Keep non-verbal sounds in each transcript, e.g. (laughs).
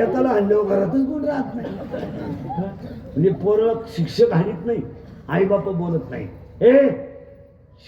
होता आता घरातच कोण राहत नाही. म्हणजे पोरं शिक्षक हानीत नाही आई बाप बोलत नाही. ए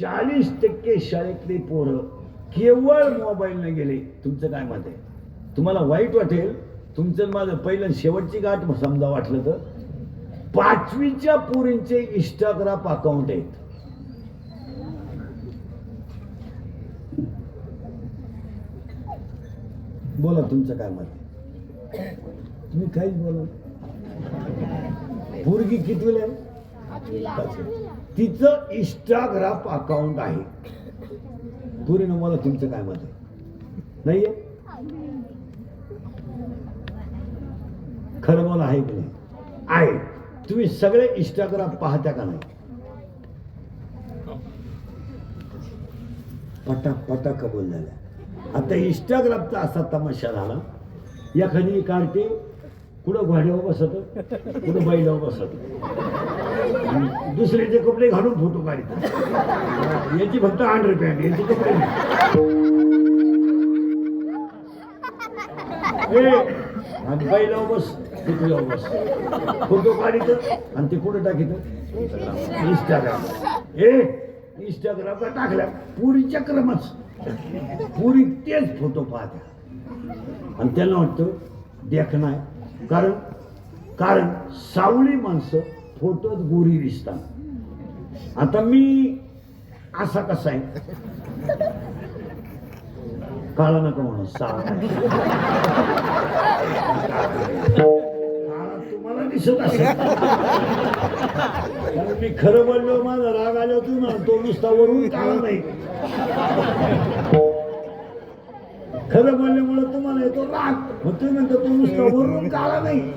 चाळीस टक्के शाळेतले पोरं केवळ मोबाईलने गेले. तुमचं काय मत आहे? तुम्हाला वाईट वाटेल. तुमचं माझं पहिलं शेवटची गाठ समजा वाटलं तर. पाचवीच्या पोरींचे इंस्टाग्राम अकाउंट आहेत. बोला तुमचं काय मत तुम्ही काहीच बोला. पोरगी कितवीला तिचं इंस्टाग्राम अकाउंट आहे. पुरीनं मला तुमचं काय मत आहे? नाहीये खरं मला आहे की नाही? आहे. तुम्ही सगळे इंस्टाग्राम पाहता का नाही? पटा पटा कबूल झाल्या आता इंस्टाग्रामचा असा तमाशा झाला. एखादी काढते कुठं घोड्यावर बसत कुठं बैलावर बसत. दुसऱ्याचे कपडे घालून फोटो काढतात याची फक्त अंडर पॅन्ट याची कपडे आणि बैलावर बस कुठल्यावर बस. फोटो काढित आणि ते कुठं टाकीत? इंस्टाग्राम ए इंस्टाग्रामला टाकल्या पुरीच्या क्रमच पुरी तेच फोटो पाहत्या. आणि त्यांना वाटतं देखणं आहे कारण कारण सावळी माणसं फोटोत गोरी दिसतात. आता मी असा कसा आहे? काळा नका म्हणून सावळा तुम्हाला दिसत असेल. कारण मी खरं बोललो माझा राग आला तू ना तो नुसता वरून काळा नाही. खरं बोलल्यामुळे तुम्हाला येतो राग. मग तुम्ही म्हणता तो नुसता वरून काळा नाही.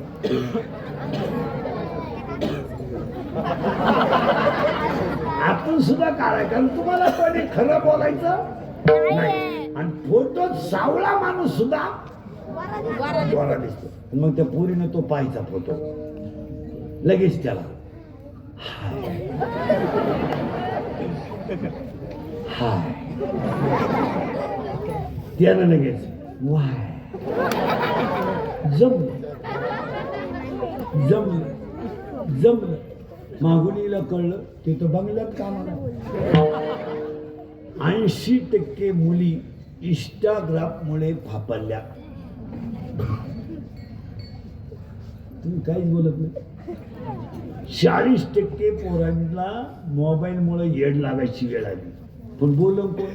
आपण सुद्धा काळा कारण तुम्हाला पण खरं बोलायचं नाही आणि फोटोत सावळा माणूस सुद्धा गोरा दिसतो. मग त्या पोरीने तो पाहायचा फोटो. लगेच त्याला हाय. हाय. त्यानं लगेच वाय जमलं जमलं जमलं मागुलीला कळलं ते तर बंगल्यात कामाला ऐंशी टक्के मुली इंस्टाग्राममुळे फापरल्या तुम्ही काहीच बोलत नाही चाळीस टक्के पोरांना मोबाईलमुळे येड लागायची वेळ आली पण बोललो कोण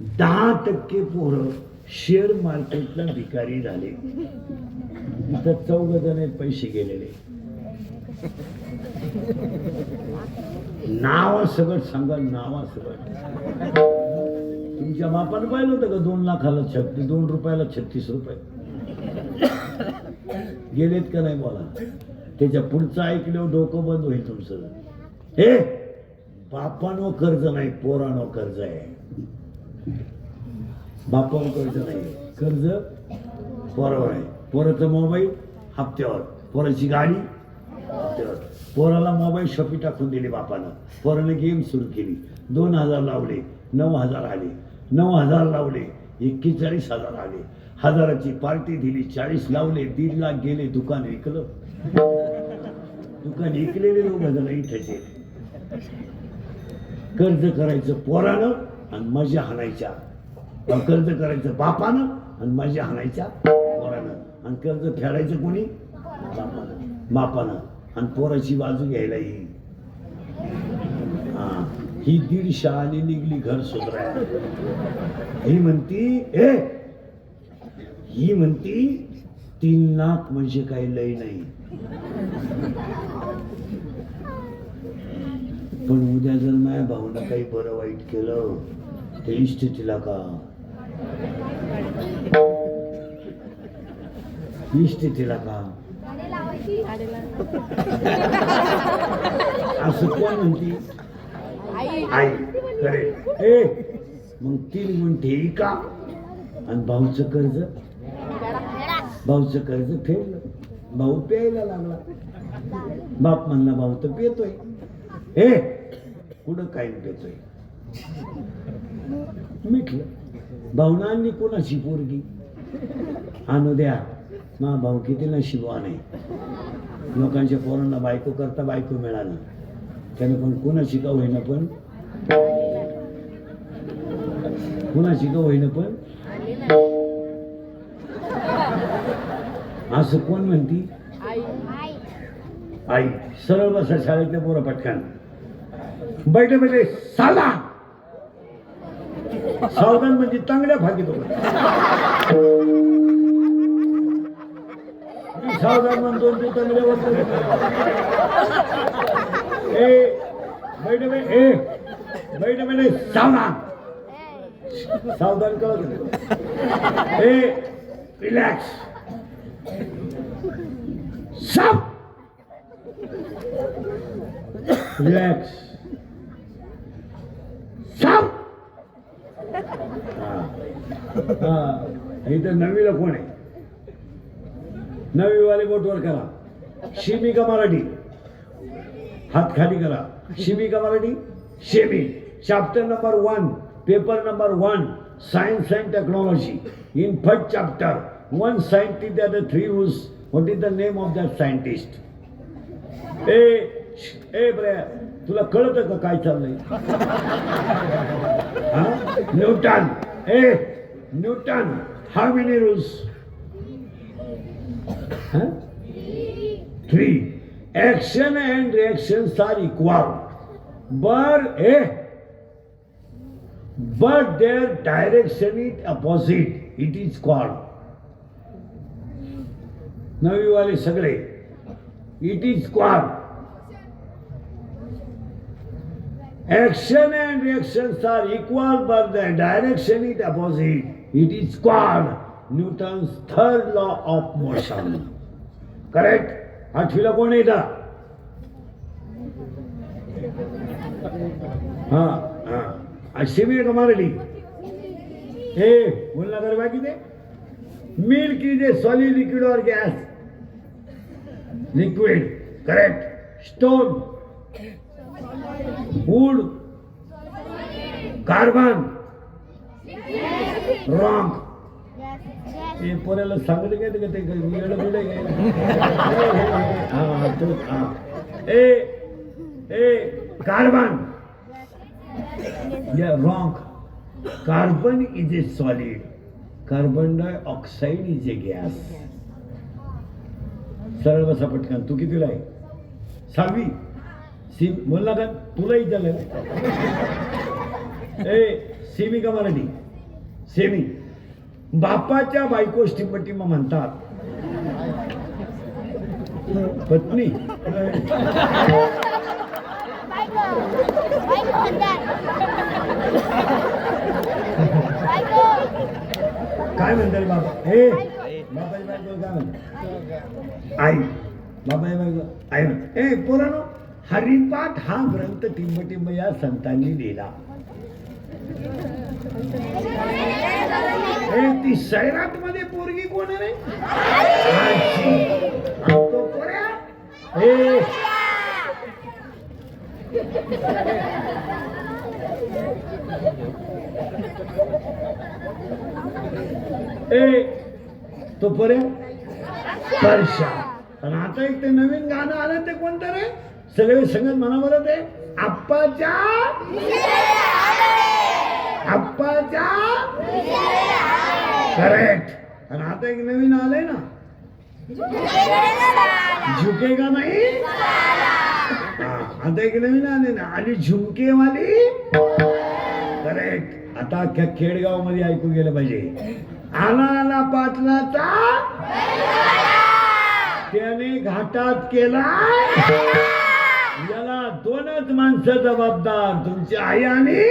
दहा टक्के पोरं शेअर मार्केटला भिकारी झाले. इथं चौघ जण पैसे गेलेले. नावा सगळं सांगा नावा सगळं. तुमच्या बापानं पाहिलं होतं का दोन लाखाला छत्तीस दोन रुपयाला छत्तीस रुपये? गेलेत का नाही बोला? त्याच्या पुढचं ऐकल्यावर डोकं बंद होईल तुमचं. हे बापानो कर्ज नाही पोरानो कर्ज आहे. बापावर कर्ज. नाही पोरावर आहे. पोराचा मोबाईल हप्त्यावर. पोराची गाडी हप्त्यावर. पोराला मोबाईल शॉपी टाकून दिली बापानं. पोराने गेम सुरू केली. दोन हजार लावले नऊ हजार आले. नऊ हजार लावले एक्केचाळीस हजार आले. हजाराची पार्टी दिली चाळीस लावले दीड लाख गेले दुकान विकलं. दुकान विकलेले लोक जण इथेच कर्ज करायचं पोरानं आणि मजा हाणायच्या. अन कर्ज करायचं बापानं आणि मजा हाणायच्या पोरानं. आणि कर्ज फेडायचं कोणी? बापानं. बापानं आणि पोराची बाजू घ्यायला येईल. हा. ही दीड शाळाने निघली घर सुधराय ही म्हणती ए ही म्हणती तीन लाख म्हणजे काही लय नाही. पण उद्या जर माझ्या भाऊनं काही बरं वाईट केलं ते इष्ट तिला का तिला का असं कोण म्हणती? आई खरे. ए मग तीन म्हणते का? आणि भाऊचं कर्ज? भाऊचं कर्ज फेडलं. भाऊ प्यायला लागला. बाप म्हणला भाऊ तर पियतोय हे कुठं काय पियतोय मिटलं. भावनांनी कोणाची पोरगी? आणू द्या. मा भाऊ किती नशिबवान आहे लोकांच्या पोरांना बायको करता बायको मिळालं. त्याने पण कोणाची का होईना पण? कुणाची का होईना पण? असं कोण म्हणती? आई. सरळ बसा शाळेतल्या पोरं पटकन. बैठे बैठे. साला! सावधान म्हणजे चांगल्या भागी होत मी सावधान म्हणतो तू चांगल्या बोलतो ए बैठ ए बैठ बैठे सावधान सावधान कळत ए रिलॅक्स साप. रिलॅक्स साप. हा. इथं नववीला कोण आहे? नवीवाले बोटवर करा. शिमी का मराठी? हात खाली करा. शिमी का Marathi? Semi. Chapter number one paper number one science and technology in first chapter one scientist are the three use what is the name of that scientist ए ए ब्रे तुला कळतं का काय चाललंय? हा? Newton. A Newton how many rules three action and reaction are equal बर ए but their direction is opposite it is called नवी वाले सगले। It is Kwar action and reaction are equal but the direction is opposite it is called Newton's third law of motion. Correct आठवीला कोण येतात हा हा. अशी मी का मराठी हे बोलना कर बाकी ते? Milk is a solid liquid और gas liquid correct stone wood carbon wrong हे पोऱ्याला सांगत काय ते? का ते वेळ बिळ (laughs) हा तो हा. ए ए carbon. Yeah, wrong. Carbon is a solid. Carbon dioxide is a gas. सरळ बसा पटकन. तू कितीला आहे? सहावी. सी बोलला का तुलाही झालं ए सेमी का मराठी? सेमी. बापाच्या बायको स्टिपटिमा म्हणतात. पत्नी. काय म्हणतात बाबा? हे? बाबाची बायको काय म्हणतात? आई. बाबाची बायको आई म्हण- ए पोरानो हरिपाठ हा ग्रंथ टिंबटिंब या संतांनी लिहिला. ती सैराटमध्ये पोरगी कोण रे. तो पोऱ्या? ए. तो पर्यंत स्पर्शा. आणि आता एक ते नवीन गाणं आलं ते कोणतं रे? सगळे संगत म्हणा बरं ते आप्पाच्या आप्पाच्या करेक्ट आणि आता एक नवीन आलंय ना. झुकेगा नाही? आता एक नवीन आले ना. आणि झुमकेवाली? करेक्ट आता अख्ख्या खेडगावमध्ये ऐकू गेलं पाहिजे. आला आला पाटलाचा. त्याने घाटात केला. याला दोनच माणसं जबाबदार. तुमची आई आणि